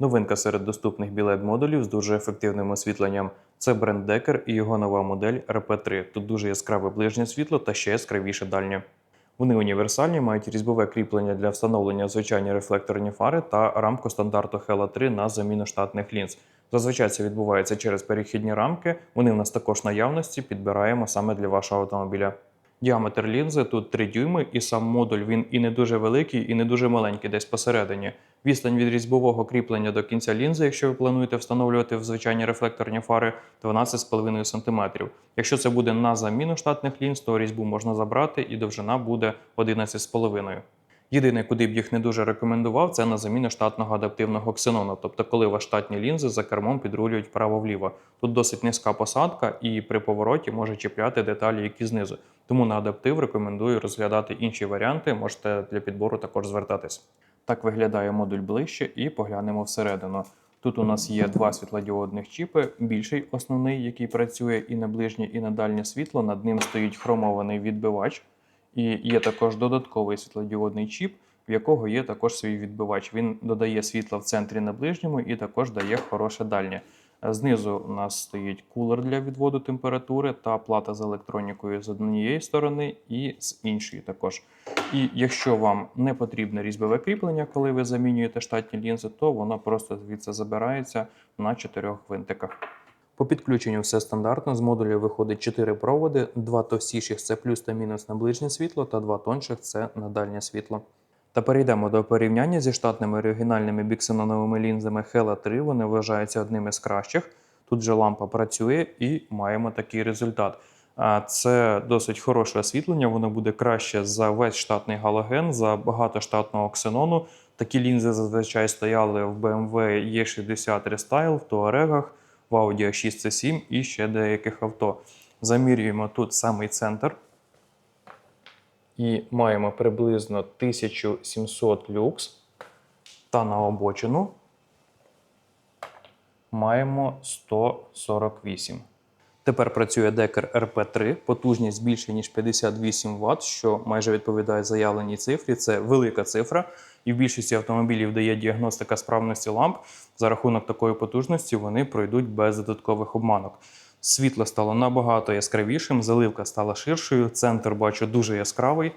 Новинка серед доступних білет модулів з дуже ефективним освітленням це бренд Decker і його нова модель RP3. Тут дуже яскраве ближнє світло та ще яскравіше дальнє. Вони універсальні, мають різьбове кріплення для встановлення звичайні рефлекторні фари та рамку стандарту Hella 3 на заміну штатних лінз. Зазвичай це відбувається через перехідні рамки. Вони в нас також наявності підбираємо саме для вашого автомобіля. Діаметр лінзи тут 3 дюйми, і сам модуль він і не дуже великий, і не дуже маленький, десь посередині. Відстань від різьбового кріплення до кінця лінзи, якщо ви плануєте встановлювати в звичайні рефлекторні фари, 12,5 см. Якщо це буде на заміну штатних лінз, то різьбу можна забрати і довжина буде 11,5 Єдине, куди б їх не дуже рекомендував, це на заміну штатного адаптивного ксенону, тобто коли ваші штатні лінзи за кермом підрулюють вправо-вліво. Тут досить низька посадка, і при повороті може чіпляти деталі, які знизу. Тому на адаптив рекомендую розглядати інші варіанти. Можете для підбору також звертатись. Так виглядає модуль ближче і поглянемо всередину. Тут у нас є два світлодіодних чіпи, більший основний, який працює і на ближнє, і на дальнє світло. Над ним стоїть хромований відбивач. І є також додатковий світлодіодний чіп, в якого є також свій відбивач. Він додає світла в центрі на ближньому і також дає хороше дальнє. Знизу у нас стоїть кулер для відводу температури та плата з електронікою з однієї сторони і з іншої також. І якщо вам не потрібне різьбове кріплення, коли ви замінюєте штатні лінзи, то воно просто звідси забирається на чотирьох гвинтиках. По підключенню все стандартно. З модуля виходить 4 проводи, два товстіших це плюс та мінус на ближнє світло, та два тонших це на дальнє світло. Та перейдемо до порівняння зі штатними оригінальними біксеноновими лінзами Hella 3. Вони вважаються одними з кращих. Тут же лампа працює і маємо такий результат. Це досить хороше освітлення, воно буде краще за весь штатний галоген, за багато штатного ксенону. Такі лінзи зазвичай стояли в BMW E60 Restyle, в Туарегах, в Audi A6 C7 і ще деяких авто. Замірюємо тут самий центр. І маємо приблизно 1700 люкс. Та на обочину маємо 148. Тепер працює Decker RP3, потужність більше ніж 58 Вт, що майже відповідає заявленій цифрі. Це велика цифра, і в більшості автомобілів, де є діагностика справності ламп, за рахунок такої потужності вони пройдуть без додаткових обманок. Світло стало набагато яскравішим, заливка стала ширшою. Центр бачу дуже яскравий.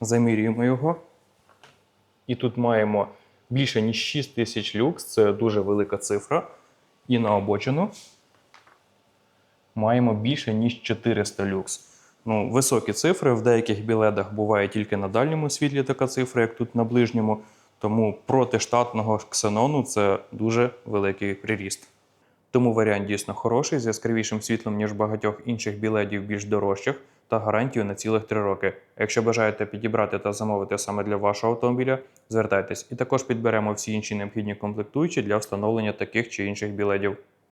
Замірюємо його. І тут маємо більше ніж 6 тисяч люкс, це дуже велика цифра. І на обочину маємо більше ніж 400 люкс. Ну, високі цифри. В деяких білетах буває тільки на дальньому світлі така цифра, як тут на ближньому. Тому проти штатного ксенону це дуже великий приріст. Тому варіант дійсно хороший, з яскравішим світлом, ніж багатьох інших білетів більш дорожчих, та гарантію на цілих 3 роки. Якщо бажаєте підібрати та замовити саме для вашого автомобіля, звертайтесь. І також підберемо всі інші необхідні комплектуючі для встановлення таких чи інших білетів.